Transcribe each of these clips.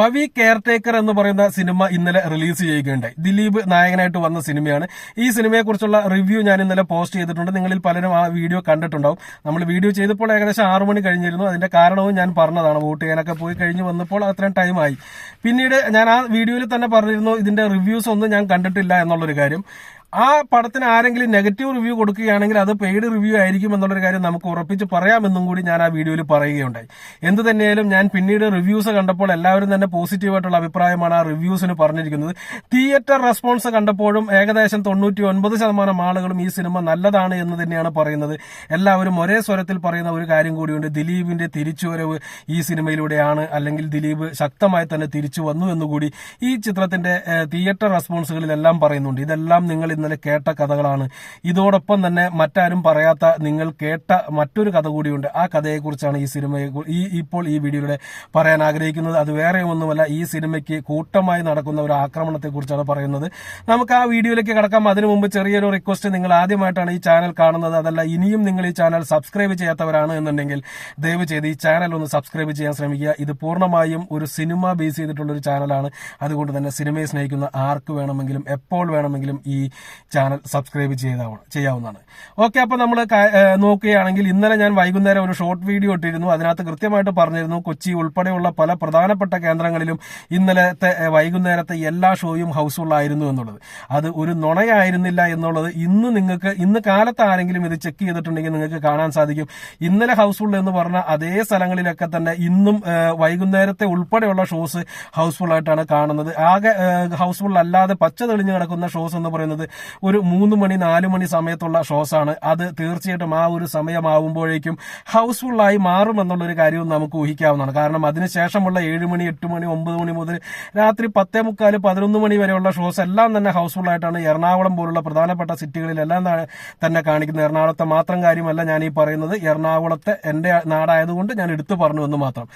Pavi caretaker എന്ന് പറയുന്ന cinema ഇന്നലെ റിലീസ് ചെയ്യുകയുണ്ടായി. ദിലീപ് നായകനായിട്ട് വന്ന സിനിമയാണ്. ഈ സിനിമയെക്കുറിച്ചുള്ള റിവ്യൂ ഞാൻ ഇന്നലെ പോസ്റ്റ് ചെയ്തിട്ടുണ്ട്. നിങ്ങളിൽ പലരും ആ വീഡിയോ കണ്ടിട്ടുണ്ടാവും. നമ്മൾ വീഡിയോ ചെയ്തപ്പോൾ ഏകദേശം ആറു മണി കഴിഞ്ഞിരുന്നു. അതിന്റെ കാരണവും ഞാൻ പറഞ്ഞതാണ്. വോട്ട് ചെയ്യാനൊക്കെ പോയി കഴിഞ്ഞ് വന്നപ്പോൾ അത്രയും ടൈമായി പിന്നീട് ഞാൻ ആ വീഡിയോയിൽ തന്നെ പറഞ്ഞിരുന്നു ഇതിന്റെ റിവ്യൂസ് ഒന്നും ഞാൻ കണ്ടിട്ടില്ല എന്നുള്ളൊരു കാര്യം. ആ പടത്തിന് ആരെങ്കിലും നെഗറ്റീവ് റിവ്യൂ കൊടുക്കുകയാണെങ്കിൽ അത് പെയ്ഡ് റിവ്യൂ ആയിരിക്കും എന്നുള്ളൊരു കാര്യം നമുക്ക് ഉറപ്പിച്ച് പറയാമെന്നും കൂടി ഞാൻ ആ വീഡിയോയിൽ പറയുകയുണ്ടായി. എന്ത് തന്നെയാലും ഞാൻ പിന്നീട് റിവ്യൂസ് കണ്ടപ്പോൾ എല്ലാവരും തന്നെ പോസിറ്റീവായിട്ടുള്ള അഭിപ്രായമാണ് ആ റിവ്യൂസിന് പറഞ്ഞിരിക്കുന്നത്. തിയേറ്റർ റെസ്പോൺസ് കണ്ടപ്പോഴും ഏകദേശം തൊണ്ണൂറ്റി ഒൻപത് ശതമാനം ആളുകളും ഈ സിനിമ നല്ലതാണ് എന്ന് തന്നെയാണ് പറയുന്നത്. എല്ലാവരും ഒരേ സ്വരത്തിൽ പറയുന്ന ഒരു കാര്യം കൂടിയുണ്ട്. ദിലീപിന്റെ തിരിച്ചുവരവ് ഈ സിനിമയിലൂടെയാണ് അല്ലെങ്കിൽ ദിലീപ് ശക്തമായി തന്നെ തിരിച്ചു വന്നു എന്നുകൂടി ഈ ചിത്രത്തിന്റെ തിയേറ്റർ റെസ്പോൺസുകളിലെല്ലാം പറയുന്നുണ്ട്. ഇതെല്ലാം നിങ്ങൾ ഇന്നലെ കേട്ട കഥകളാണ്. ഇതോടൊപ്പം തന്നെ മറ്റാരും പറയാത്ത നിങ്ങൾ കേട്ട മറ്റൊരു കഥ കൂടിയുണ്ട്. ആ കഥയെക്കുറിച്ചാണ് ഈ സിനിമയെ ഈ ഇപ്പോൾ ഈ വീഡിയോയിലൂടെ പറയാൻ ആഗ്രഹിക്കുന്നത്. അത് വേറെ ഒന്നുമല്ല ഈ സിനിമയ്ക്ക് കൂട്ടമായി നടക്കുന്ന ഒരു ആക്രമണത്തെക്കുറിച്ചാണ് പറയുന്നത്. നമുക്ക് ആ വീഡിയോയിലേക്ക് കടക്കാം. അതിനു മുമ്പ് ചെറിയൊരു റിക്വസ്റ്റ് നിങ്ങൾ ആദ്യമായിട്ടാണ് ഈ ചാനൽ കാണുന്നത്. അതല്ല ഇനിയും നിങ്ങൾ ഈ ചാനൽ സബ്സ്ക്രൈബ് ചെയ്യാത്തവരാണ് എന്നുണ്ടെങ്കിൽ ദയവ് ചെയ്ത് ഈ ചാനൽ ഒന്ന് സബ്സ്ക്രൈബ് ചെയ്യാൻ ശ്രമിക്കുക. ഇത് പൂർണമായും ഒരു സിനിമ ബേസ് ചെയ്തിട്ടുള്ള ഒരു ചാനലാണ്. അതുകൊണ്ട് തന്നെ സിനിമയെ സ്നേഹിക്കുന്ന ആർക്ക് വേണമെങ്കിലും എപ്പോൾ വേണമെങ്കിലും ഈ ചാനൽ സബ്സ്ക്രൈബ് ചെയ്താവണം ചെയ്യാവുന്നതാണ്. ഓക്കെ അപ്പൊ നമ്മൾ നോക്കുകയാണെങ്കിൽ ഇന്നലെ ഞാൻ വൈകുന്നേരം ഒരു ഷോർട്ട് വീഡിയോ ഇട്ടിരുന്നു. അതിനകത്ത് കൃത്യമായിട്ട് പറഞ്ഞിരുന്നു കൊച്ചി ഉൾപ്പെടെയുള്ള പല പ്രധാനപ്പെട്ട കേന്ദ്രങ്ങളിലും ഇന്നലത്തെ വൈകുന്നേരത്തെ എല്ലാ ഷോയും ഹൗസ്ഫുൾ ആയിരുന്നു എന്നുള്ളത്. അത് ഒരു നുണയായിരുന്നില്ല എന്നുള്ളത് ഇന്ന് നിങ്ങൾക്ക് ഇന്ന് കാലത്ത് ആരെങ്കിലും ഇത് ചെക്ക് ചെയ്തിട്ടുണ്ടെങ്കിൽ നിങ്ങൾക്ക് കാണാൻ സാധിക്കും. ഇന്നലെ ഹൗസ്ഫുൾ എന്ന് പറഞ്ഞ അതേ സ്ഥലങ്ങളിലൊക്കെ തന്നെ ഇന്നും വൈകുന്നേരത്തെ ഉൾപ്പെടെയുള്ള ഷോസ് ഹൗസ്ഫുൾ ആയിട്ടാണ് കാണുന്നത്. ആകെ ഹൗസ്ഫുൾ അല്ലാതെ പച്ച തെളിഞ്ഞു കിടക്കുന്ന ഷോസ് എന്ന് പറയുന്നത് ഒരു മൂന്ന് മണി നാല് മണി സമയത്തുള്ള ഷോസ് ആണ്. അത് തീർച്ചയായിട്ടും ആ ഒരു സമയമാവുമ്പോഴേക്കും ഹൗസ്ഫുള്ളായി മാറുമെന്നുള്ളൊരു കാര്യവും നമുക്ക് ഊഹിക്കാവുന്നതാണ്. കാരണം അതിനുശേഷമുള്ള ഏഴ് മണി എട്ട് മണി ഒമ്പത് മണി മുതൽ രാത്രി പത്തേ മുക്കാൽ പതിനൊന്ന് മണി വരെയുള്ള ഷോസ് എല്ലാം തന്നെ ഹൗസ്ഫുൾ ആയിട്ടാണ് എറണാകുളം പോലുള്ള പ്രധാനപ്പെട്ട സിറ്റികളിലെല്ലാം തന്നെ കാണിക്കുന്നത്. എറണാകുളത്തെ മാത്രം കാര്യമല്ല ഞാൻ ഈ പറയുന്നത്. എറണാകുളത്തെ എന്റെ നാടായതുകൊണ്ട് ഞാൻ എടുത്തു പറഞ്ഞു എന്ന് മാത്രം.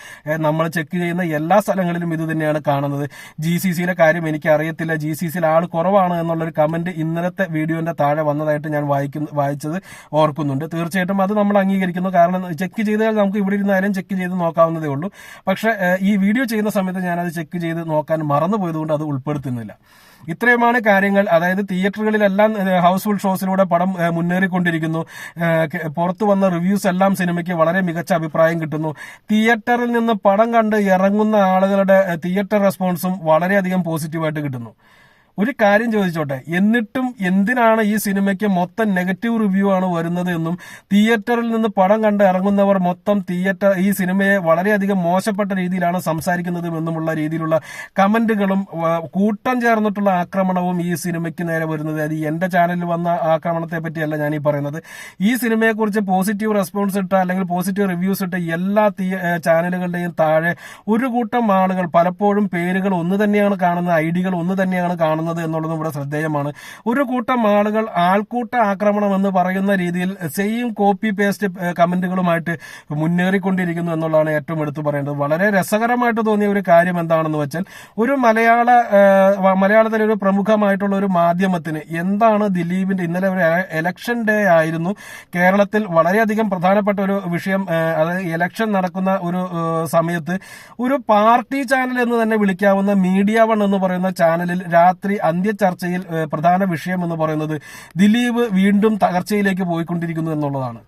നമ്മൾ ചെക്ക് ചെയ്യുന്ന എല്ലാ സ്ഥലങ്ങളിലും ഇത് തന്നെയാണ് കാണുന്നത്. ജി സി സിയിലെ കാര്യം എനിക്ക് അറിയത്തില്ല ജി സി സിയിൽ ആൾ കുറവാണ് എന്നുള്ളൊരു കമന്റ് ഇന്നലത്തെ വീഡിയോന്റെ താഴെ വന്നതായിട്ട് ഞാൻ വായിക്കുന്നു വായിച്ചത് ഓർക്കുന്നുണ്ട്. തീർച്ചയായിട്ടും അത് നമ്മൾ അംഗീകരിക്കുന്നു. കാരണം ചെക്ക് ചെയ്താൽ നമുക്ക് ഇവിടെ ഇരുന്നാലും ചെക്ക് ചെയ്ത് നോക്കാവുന്നതേ ഉള്ളൂ. പക്ഷെ ഈ വീഡിയോ ചെയ്യുന്ന സമയത്ത് ഞാനത് ചെക്ക് ചെയ്ത് നോക്കാൻ മറന്നു പോയതുകൊണ്ട് അത് ഉൾപ്പെടുത്തുന്നില്ല. ഇത്രയുമാണ് കാര്യങ്ങൾ. അതായത് തിയേറ്ററുകളിലെല്ലാം ഹൗസ്ഫുൾ ഷോസിലൂടെ പടം മുന്നേറിക്കൊണ്ടിരിക്കുന്നു. പുറത്തു വന്ന റിവ്യൂസ് എല്ലാം സിനിമയ്ക്ക് വളരെ മികച്ച അഭിപ്രായം കിട്ടുന്നു. തിയേറ്ററിൽ നിന്ന് പടം കണ്ട് ഇറങ്ങുന്ന ആളുകളുടെ തിയേറ്റർ റെസ്പോൺസും വളരെയധികം പോസിറ്റീവായിട്ട് കിട്ടുന്നു. ഒരു കാര്യം ചോദിച്ചോട്ടെ? എന്നിട്ടും എന്തിനാണ് ഈ സിനിമയ്ക്ക് മൊത്തം നെഗറ്റീവ് റിവ്യൂ ആണ് വരുന്നത് എന്നും തിയേറ്ററിൽ നിന്ന് പടം കണ്ട് ഇറങ്ങുന്നവർ മൊത്തം തിയേറ്റർ ഈ സിനിമയെ വളരെയധികം മോശപ്പെട്ട രീതിയിലാണ് സംസാരിക്കുന്നത് എന്നുമുള്ള രീതിയിലുള്ള കമന്റുകളും കൂട്ടം ചേർന്നിട്ടുള്ള ആക്രമണവും ഈ സിനിമയ്ക്ക് നേരെ വരുന്നത്. അത് എന്റെ ചാനലിൽ വന്ന ആക്രമണത്തെ പറ്റിയല്ല ഞാൻ ഈ പറയുന്നത്. ഈ സിനിമയെക്കുറിച്ച് പോസിറ്റീവ് റെസ്പോൺസ് ഇട്ട അല്ലെങ്കിൽ പോസിറ്റീവ് റിവ്യൂസ് ഇട്ട എല്ലാ ചാനലുകളുടെയും താഴെ ഒരു കൂട്ടം ആളുകൾ പലപ്പോഴും പേരുകൾ ഒന്ന് തന്നെയാണ് കാണുന്നത് ഐഡികൾ ഒന്ന് തന്നെയാണ് കാണുന്നത്. എന്നുള്ളതും ഇവിടെ ശ്രദ്ധേയമാണ്. ഒരു കൂട്ടം ആളുകൾ ആൾക്കൂട്ട ആക്രമണം എന്ന് പറയുന്ന രീതിയിൽ സെയിം കോപ്പി പേസ്റ്റ് കമന്റുകളുമായിട്ട് മുന്നേറിക്കൊണ്ടിരിക്കുന്നു എന്നുള്ളതാണ് ഏറ്റവും എടുത്തു പറയേണ്ടത്. വളരെ രസകരമായിട്ട് തോന്നിയ ഒരു കാര്യം എന്താണെന്ന് വെച്ചാൽ ഒരു മലയാള മലയാളത്തിലെ ഒരു പ്രമുഖമായിട്ടുള്ള ഒരു മാധ്യമത്തിന് എന്താണ് ദിലീപിന്റെ ഇന്നലെ ഒരു എലക്ഷൻ ഡേ ആയിരുന്നു. കേരളത്തിൽ വളരെയധികം പ്രധാനപ്പെട്ട ഒരു വിഷയം അതായത് ഇലക്ഷൻ നടക്കുന്ന ഒരു സമയത്ത് ഒരു പാർട്ടി ചാനൽ എന്ന് തന്നെ വിളിക്കാവുന്ന മീഡിയ വൺ എന്ന് പറയുന്ന ചാനലിൽ രാത്രി അന്ത്യചർച്ചയിൽ ചർച്ചയിൽ പ്രധാന വിഷയം എന്ന് പറയുന്നത് ദിലീപ് വീണ്ടും തകർച്ചയിലേക്ക് പോയിക്കൊണ്ടിരിക്കുന്നു എന്നുള്ളതാണ്.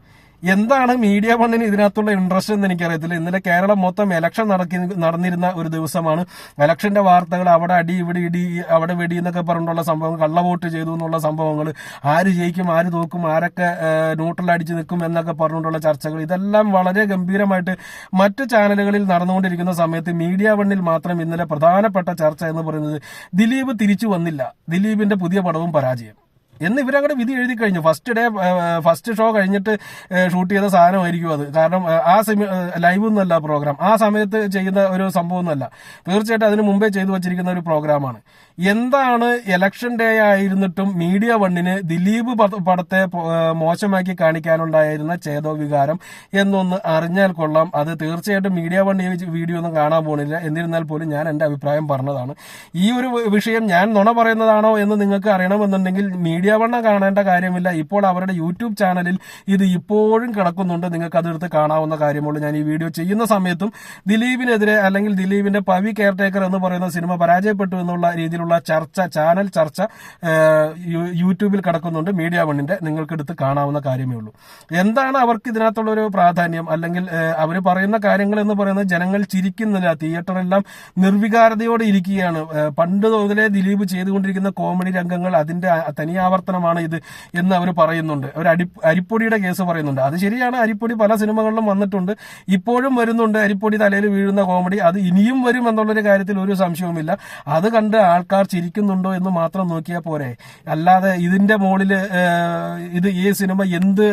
എന്താണ് മീഡിയ ഫണ്ടിന് ഇതിനകത്തുള്ള ഇൻട്രസ്റ്റ് എന്ന് എനിക്കറിയത്തില്ല. ഇന്നലെ കേരളം മൊത്തം എലക്ഷൻ നടക്കി നടന്നിരുന്ന ഒരു ദിവസമാണ്. എലക്ഷന്റെ വാർത്തകൾ അവിടെ അടി ഇവിടെ ഇടി അവിടെ വെടി എന്നൊക്കെ പറഞ്ഞിട്ടുള്ള സംഭവങ്ങൾ കള്ളവോട്ട് ചെയ്തു എന്നുള്ള സംഭവങ്ങൾ ആര് ജയിക്കും ആര് തോക്കും ആരൊക്കെ ന്യൂട്രൽ അടിച്ചു നിൽക്കും എന്നൊക്കെ പറഞ്ഞുകൊണ്ടുള്ള ചർച്ചകൾ ഇതെല്ലാം വളരെ ഗംഭീരമായിട്ട് മറ്റ് ചാനലുകളിൽ നടന്നുകൊണ്ടിരിക്കുന്ന സമയത്ത് മീഡിയ വണ്ണിൽ മാത്രം ഇന്നലെ പ്രധാനപ്പെട്ട ചർച്ച എന്ന് പറയുന്നത് ദിലീപ് തിരിച്ചു വന്നില്ല. ദിലീപിന്റെ പുതിയ പടവും പരാജയം. എന്ന് ഇവരങ്ങോട്ട് വിധി എഴുതി കഴിഞ്ഞു. ഫസ്റ്റ് ഡേ ഫസ്റ്റ് ഷോ കഴിഞ്ഞിട്ട് ഷൂട്ട് ചെയ്ത സാധനമായിരിക്കും അത്. കാരണം ആ സെമി ലൈവ് ഒന്നുമല്ല പ്രോഗ്രാം ആ സമയത്ത് ചെയ്യുന്ന ഒരു സംഭവം സംഭവമൊന്നുമല്ല തീർച്ചയായിട്ടും അതിന് മുമ്പേ ചെയ്തു വച്ചിരിക്കുന്ന ഒരു പ്രോഗ്രാമാണ് എന്താണ് ഇലക്ഷൻ ഡേ ആയിരുന്നിട്ടും മീഡിയ വണ്ണിന് ദിലീപ് പടത്തെ മോശമാക്കി കാണിക്കാനുണ്ടായിരുന്ന ചേതോ വികാരം എന്നൊന്ന് അറിഞ്ഞാൽ കൊള്ളാം. അത് തീർച്ചയായിട്ടും മീഡിയ വണ്ണി വീഡിയോ ഒന്നും കാണാൻ പോണില്ല. എന്നിരുന്നാൽ പോലും ഞാൻ എന്റെ അഭിപ്രായം പറഞ്ഞതാണ്. ഈ ഒരു വിഷയം ഞാൻ നുണ പറയുന്നതാണോ എന്ന് നിങ്ങൾക്ക് അറിയണമെന്നുണ്ടെങ്കിൽ മീഡിയ മീഡിയ വണ്ണ കാണേണ്ട കാര്യമില്ല. ഇപ്പോൾ അവരുടെ യൂട്യൂബ് ചാനലിൽ ഇത് ഇപ്പോഴും കിടക്കുന്നുണ്ട്. നിങ്ങൾക്ക് അതെടുത്ത് കാണാവുന്ന കാര്യമുള്ളൂ. ഞാൻ ഈ വീഡിയോ ചെയ്യുന്ന സമയത്തും ദിലീപിനെതിരെ അല്ലെങ്കിൽ ദിലീപിന്റെ പവി കെയർടേക്കർ എന്ന് പറയുന്ന സിനിമ പരാജയപ്പെട്ടു എന്നുള്ള രീതിയിലുള്ള ചർച്ച ചാനൽ ചർച്ച യൂട്യൂബിൽ കിടക്കുന്നുണ്ട്. മീഡിയ വണ്ണിന്റെ നിങ്ങൾക്ക് എടുത്ത് കാണാവുന്ന കാര്യമേ ഉള്ളൂ. എന്താണ് അവർക്ക് ഇതിനകത്തുള്ള ഒരു പ്രാധാന്യം? അല്ലെങ്കിൽ അവർ പറയുന്ന കാര്യങ്ങൾ എന്ന് പറയുന്നത് ജനങ്ങൾ ചിരിക്കുന്നില്ല. തിയേറ്ററെല്ലാം നിർവികാരതയോടെ ഇരിക്കുകയാണ്. പണ്ട് മുതലേ ദിലീപ് ചെയ്തുകൊണ്ടിരിക്കുന്ന കോമഡി രംഗങ്ങൾ അതിന്റെ ആ- തനിയാവർത്തനമാണ് ഇത് എന്ന് അവർ പറയുന്നുണ്ട്. ഒരു അടി അരിപ്പൊടിയുടെ കേസ് പറയുന്നുണ്ട്. അത് ശരിയാണ്. അരിപ്പൊടി പല സിനിമകളിലും വന്നിട്ടുണ്ട്. ഇപ്പോഴും വരുന്നുണ്ട്. അരിപ്പൊടി തലയിൽ വീഴുന്ന കോമഡി അത് ഇനിയും വരും എന്നുള്ളൊരു കാര്യത്തിൽ ഒരു സംശയവുമില്ല. അത് കണ്ട് ആൾക്കാർ ചിരിക്കുന്നുണ്ടോ എന്ന് മാത്രം നോക്കിയാൽ പോരെ. അല്ലാതെ ഇതിന്റെ മുകളിൽ ഇത് ഈ സിനിമ എന്ത്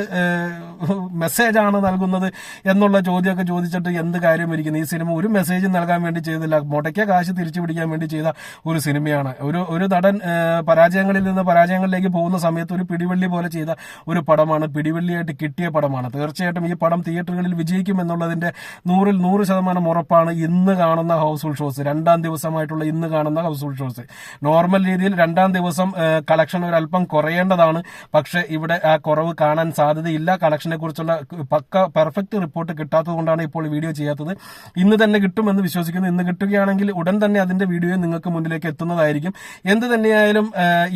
മെസ്സേജാണ് നൽകുന്നത് എന്നുള്ള ചോദ്യമൊക്കെ ചോദിച്ചിട്ട് എന്ത് കാര്യം ഇരിക്കുന്നു ഈ സിനിമ ഒരു മെസ്സേജ് നൽകാൻ വേണ്ടി ചെയ്തില്ല. മുടക്കിയ കാശ് തിരിച്ചു പിടിക്കാൻ വേണ്ടി ചെയ്ത ഒരു സിനിമയാണ്. ഒരു ഒരു നടൻ പരാജയങ്ങളിൽ നിന്ന് പരാജയങ്ങളിലേക്ക് പോകുന്ന സമയത്ത് ഒരു പിടിവള്ളി പോലെ ചെയ്ത ഒരു പടമാണ്. പിടിവള്ളിയായിട്ട് കിട്ടിയ പടമാണ്. തീർച്ചയായിട്ടും ഈ പടം തിയേറ്ററുകളിൽ വിജയിക്കും എന്നുള്ളതിന്റെ നൂറിൽ നൂറ് ശതമാനം ഉറപ്പാണ് ഇന്ന് കാണുന്ന ഹൗസ്ഫുൾ ഷോസ്. രണ്ടാം ദിവസമായിട്ടുള്ള ഇന്ന് കാണുന്ന ഹൗസ്ഫുൾ ഷോസ്. നോർമൽ രീതിയിൽ രണ്ടാം ദിവസം കളക്ഷൻ ഒരു അല്പം കുറയേണ്ടതാണ്. പക്ഷെ ഇവിടെ ആ കുറവ് കാണാൻ സാധ്യതയില്ല. കളക്ഷനെ കുറിച്ചുള്ള പക്ക പെർഫെക്റ്റ് റിപ്പോർട്ട് കിട്ടാത്തതുകൊണ്ടാണ് ഇപ്പോൾ വീഡിയോ ചെയ്യാത്തത്. ഇന്ന് തന്നെ കിട്ടുമെന്ന് വിശ്വസിക്കുന്നു. ഇന്ന് കിട്ടുകയാണെങ്കിൽ ഉടൻ തന്നെ അതിന്റെ വീഡിയോ നിങ്ങൾക്ക് മുന്നിലേക്ക് എത്തുന്നതായിരിക്കും. എന്ത് തന്നെയായാലും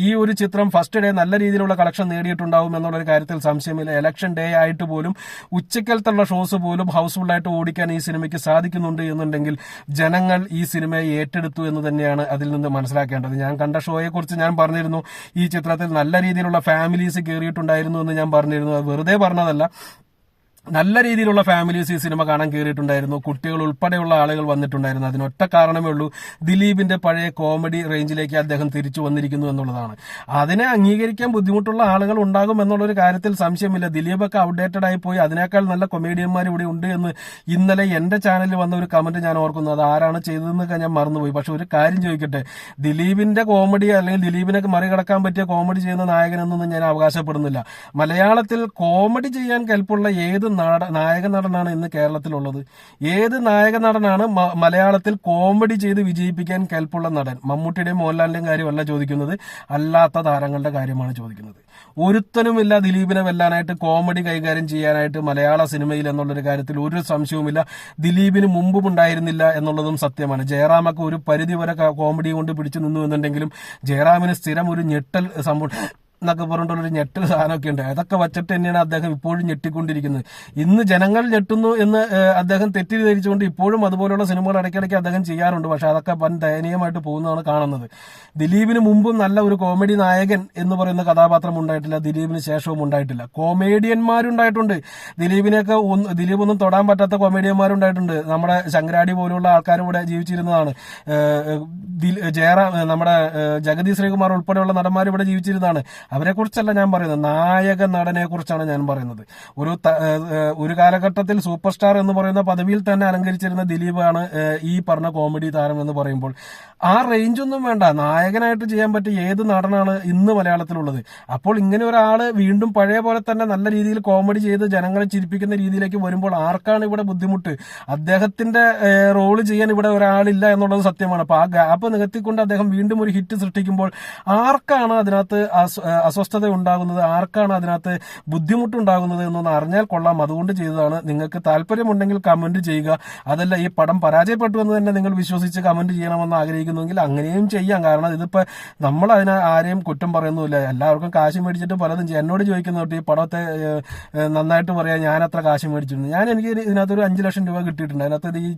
ഈ ഒരു ചിത്രം ഫസ്റ്റ് നല്ല രീതിയിലുള്ള കളക്ഷൻ നേടിയിട്ടുണ്ടാവും എന്നുള്ള ഒരു കാര്യത്തിൽ സംശയമില്ല. ഇലക്ഷൻ ഡേ ആയിട്ട് പോലും ഉച്ചക്കലത്തുള്ള ഷോസ് പോലും ഹൗസ്ഫുൾ ആയിട്ട് ഓടിക്കാൻ ഈ സിനിമയ്ക്ക് സാധിക്കുന്നുണ്ട് എന്നുണ്ടെങ്കിൽ ജനങ്ങൾ ഈ സിനിമയെ ഏറ്റെടുത്തു എന്ന് തന്നെയാണ് അതിൽ നിന്ന് മനസ്സിലാക്കേണ്ടത്. ഞാൻ കണ്ട ഷോയെക്കുറിച്ച് ഞാൻ പറഞ്ഞിരുന്നു. ഈ ചിത്രത്തിൽ നല്ല രീതിയിലുള്ള ഫാമിലീസ് കയറിയിട്ടുണ്ടായിരുന്നു എന്ന് ഞാൻ പറഞ്ഞിരുന്നു. അത് വെറുതെ പറഞ്ഞതല്ല. നല്ല രീതിയിലുള്ള ഫാമിലീസ് ഈ സിനിമ കാണാൻ കയറിയിട്ടുണ്ടായിരുന്നു കുട്ടികൾ ഉൾപ്പെടെയുള്ള ആളുകൾ വന്നിട്ടുണ്ടായിരുന്നു. അതിനൊറ്റ കാരണമേ ഉള്ളൂ ദിലീപിന്റെ പഴയ കോമഡി റേഞ്ചിലേക്ക് അദ്ദേഹം തിരിച്ചു വന്നിരിക്കുന്നു എന്നുള്ളതാണ്. അതിനെ അംഗീകരിക്കാൻ ബുദ്ധിമുട്ടുള്ള ആളുകൾ ഉണ്ടാകും എന്നുള്ളൊരു കാര്യത്തിൽ സംശയമില്ല. ദിലീപൊക്കെ അപ്ഡേറ്റഡ് ആയി പോയി. അതിനേക്കാൾ നല്ല കൊമേഡിയന്മാർ ഇവിടെ ഉണ്ട് എന്ന് ഇന്നലെ എന്റെ ചാനലിൽ വന്ന ഒരു കമന്റ് ഞാൻ ഓർക്കുന്നു. അത് ആരാണ് ചെയ്തതെന്ന് ഞാൻ മറന്നുപോയി. പക്ഷെ ഒരു കാര്യം ചോദിക്കട്ടെ. ദിലീപിന്റെ കോമഡി അല്ലെങ്കിൽ ദിലീപിനെ മറികടക്കാൻ പറ്റിയ കോമഡി ചെയ്യുന്ന നായകനെന്നൊന്നും ഞാൻ അവകാശപ്പെടുന്നില്ല. മലയാളത്തിൽ കോമഡി ചെയ്യാൻ കെൽപ്പുള്ള ഏത് നാട നായക നടനാണ് ഇന്ന് കേരളത്തിലുള്ളത്. ഏത് നായക നടനാണ് മലയാളത്തിൽ കോമഡി ചെയ്ത് വിജയിപ്പിക്കാൻ കെൽപ്പുള്ള നടൻ? മമ്മൂട്ടിയുടെയും മോഹൻലാലിന്റെയും കാര്യമല്ല ചോദിക്കുന്നത്. അല്ലാത്ത താരങ്ങളുടെ കാര്യമാണ് ചോദിക്കുന്നത്. ഒരുത്തനുമില്ല ദിലീപിനെ വെല്ലാനായിട്ട് കോമഡി കൈകാര്യം ചെയ്യാനായിട്ട് മലയാള സിനിമയിൽ എന്നുള്ളൊരു കാര്യത്തിൽ ഒരു സംശയവുമില്ല. ദിലീപിന് മുമ്പും ഉണ്ടായിരുന്നില്ല എന്നുള്ളതും സത്യമാണ്. ജയറാമൊക്കെ ഒരു പരിധി വരെ കോമഡി കൊണ്ട് പിടിച്ചു നിന്നു എന്നുണ്ടെങ്കിലും ജയറാമിന് സ്ഥിരം ഒരു ഞെട്ടൽ സംഭവം എന്നൊക്കെ പറഞ്ഞിട്ടുള്ളൊരു ഞെട്ടൽ സാധനമൊക്കെ ഉണ്ട്. അതൊക്കെ വച്ചിട്ട് തന്നെയാണ് അദ്ദേഹം ഇപ്പോഴും ഞെട്ടിക്കൊണ്ടിരിക്കുന്നത്. ഇന്ന് ജനങ്ങൾ ഞെട്ടുന്നു എന്ന് അദ്ദേഹം തെറ്റിദ്ധരിച്ചുകൊണ്ട് ഇപ്പോഴും അതുപോലുള്ള സിനിമകൾ ഇടയ്ക്കിടയ്ക്ക് അദ്ദേഹം ചെയ്യാറുണ്ട്. പക്ഷെ അതൊക്കെ വൻ ദയനീയമായിട്ട് പോകുന്നതാണ് കാണുന്നത്. ദിലീപിന് മുമ്പും നല്ല ഒരു കോമഡി നായകൻ എന്ന് പറയുന്ന കഥാപാത്രം ഉണ്ടായിട്ടില്ല. ദിലീപിന് ശേഷവും ഉണ്ടായിട്ടില്ല. കോമേഡിയന്മാരുണ്ടായിട്ടുണ്ട്. ദിലീപിനെയൊക്കെ ഒന്ന് ദിലീപ് ഒന്നും തൊടാൻ പറ്റാത്ത കോമേഡിയന്മാരുണ്ടായിട്ടുണ്ട്. നമ്മുടെ ശങ്കരാടി പോലുള്ള ആൾക്കാരും ഇവിടെ ജീവിച്ചിരുന്നതാണ്. ജയറാം നമ്മുടെ ജഗതി ശ്രീകുമാർ ഉൾപ്പെടെയുള്ള നടന്മാർ ഇവിടെ ജീവിച്ചിരുന്നതാണ്. അവരെ കുറിച്ചല്ല ഞാൻ പറയുന്നത്. നായക നടനെ കുറിച്ചാണ് ഞാൻ പറയുന്നത്. ഒരു ഒരു കാലഘട്ടത്തിൽ സൂപ്പർ സ്റ്റാർ എന്ന് പറയുന്ന പദവിയിൽ തന്നെ അലങ്കരിച്ചിരുന്ന ദിലീപാണ് ഈ പറഞ്ഞ കോമഡി താരം എന്ന് പറയുമ്പോൾ. ആ റേഞ്ചൊന്നും വേണ്ട. നായകനായിട്ട് ചെയ്യാൻ പറ്റിയ ഏത് നടനാണ് ഇന്ന് മലയാളത്തിലുള്ളത്? അപ്പോൾ ഇങ്ങനെ ഒരാൾ വീണ്ടും പഴയ പോലെ തന്നെ നല്ല രീതിയിൽ കോമഡി ചെയ്ത് ജനങ്ങളെ ചിരിപ്പിക്കുന്ന രീതിയിലേക്ക് വരുമ്പോൾ ആർക്കാണ് ഇവിടെ ബുദ്ധിമുട്ട്? അദ്ദേഹത്തിന്റെ റോൾ ചെയ്യാൻ ഇവിടെ ഒരാളില്ല എന്നുള്ളത് സത്യമാണ്. അപ്പൊ ആ ഗ്യാപ്പ് നികത്തിക്കൊണ്ട് അദ്ദേഹം വീണ്ടും ഒരു ഹിറ്റ് സൃഷ്ടിക്കുമ്പോൾ ആർക്കാണ് അതിനകത്ത് അസ്വസ്ഥത ഉണ്ടാകുന്നത് ആർക്കാണ് അതിനകത്ത് ബുദ്ധിമുട്ടുണ്ടാകുന്നത് എന്നൊന്ന് അറിഞ്ഞാൽ കൊള്ളാം. അതുകൊണ്ട് ചെയ്തതാണ്. നിങ്ങൾക്ക് താല്പര്യമുണ്ടെങ്കിൽ കമന്റ് ചെയ്യുക. അതല്ല ഈ പടം പരാജയപ്പെട്ടു എന്ന് തന്നെ നിങ്ങൾ വിശ്വസിച്ച് കമന്റ് ചെയ്യണമെന്ന് ആഗ്രഹിക്കുന്നുവെങ്കിൽ അങ്ങനെയും ചെയ്യാം. കാരണം ഇതിപ്പോ നമ്മൾ അതിനെ ആരെയും കുറ്റം പറയുന്നുമില്ല. എല്ലാവർക്കും കാശ് മേടിച്ചിട്ട് പലതും ചെയ്യും. എന്നോട് ചോദിക്കുന്നു തൊട്ട് ഈ പടത്തെ നന്നായിട്ട് പറയാം ഞാൻ അത്ര കാശ് മേടിച്ചിട്ടുണ്ട് ഞാൻ എനിക്ക് ഇതിനകത്ത് ഒരു അഞ്ച് ലക്ഷം രൂപ കിട്ടിയിട്ടുണ്ട്. അതിനകത്ത് ഈ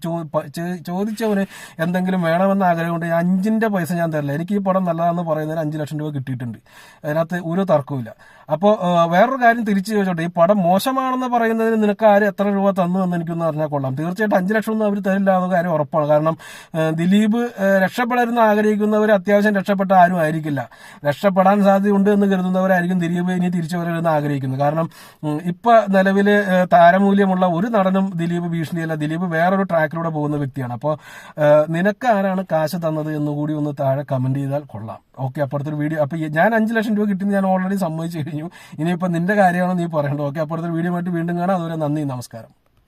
ചോദിച്ചവന് എന്തെങ്കിലും വേണമെന്ന് ആഗ്രഹമുണ്ട് അഞ്ചിന്റെ പൈസ ഞാൻ തരില്ല. എനിക്ക് ഈ പടം നല്ലതാണെന്ന് പറയുന്നതിന് അഞ്ച് ലക്ഷം രൂപ കിട്ടിയിട്ടുണ്ട്. അതിനകത്ത് ഒരു തർക്കവുമില്ല. അപ്പോൾ വേറൊരു കാര്യം തിരിച്ചു ചോദിച്ചോട്ടെ ഈ പടം മോശമാണെന്ന് പറയുന്നതിന് നിനക്ക് ആര് എത്ര രൂപ തന്നു എന്ന് എനിക്കൊന്ന് അറിഞ്ഞാൽ കൊള്ളാം. തീർച്ചയായിട്ടും അഞ്ച് ലക്ഷം ഒന്നും അവർ തരില്ല എന്ന കാര്യം ഉറപ്പാണ്. കാരണം ദിലീപ് രക്ഷപ്പെടരുന്ന് ആഗ്രഹിക്കുന്നവർ അത്യാവശ്യം രക്ഷപ്പെട്ട ആരും ആയിരിക്കില്ല. രക്ഷപ്പെടാൻ സാധ്യതയുണ്ട് എന്ന് കരുതുന്നവരായിരിക്കും ദിലീപ് ഇനി തിരിച്ചു വരരുതെന്ന് ആഗ്രഹിക്കുന്നത്. കാരണം ഇപ്പം നിലവിൽ താരമൂല്യമുള്ള ഒരു നടനും ദിലീപ് ഭീഷണിയല്ല. ദിലീപ് വേറൊരു ട്രാക്കിലൂടെ പോകുന്ന വ്യക്തിയാണ്. അപ്പോൾ നിനക്ക് ആരാണ് കാശ് തന്നത് എന്നുകൂടി ഒന്ന് താഴെ കമന്റ് ചെയ്താൽ കൊള്ളാം. ഓക്കെ അപ്പുറത്തൊരു വീഡിയോ. അപ്പൊ ഞാൻ അഞ്ച് ലക്ഷം രൂപ കിട്ടിയെന്ന് ഞാൻ ഓൾറെഡി സമ്മതിച്ചു കഴിഞ്ഞു. ഇനിയിപ്പോൾ നിന്റെ കാര്യമാണോ നീ പറയണ്ടോ ഓക്കെ അപ്പോഴത്തെ വീഡിയോ ആയിട്ട് വീണ്ടും കാണാം. അതുവരെ നന്ദി നമസ്കാരം.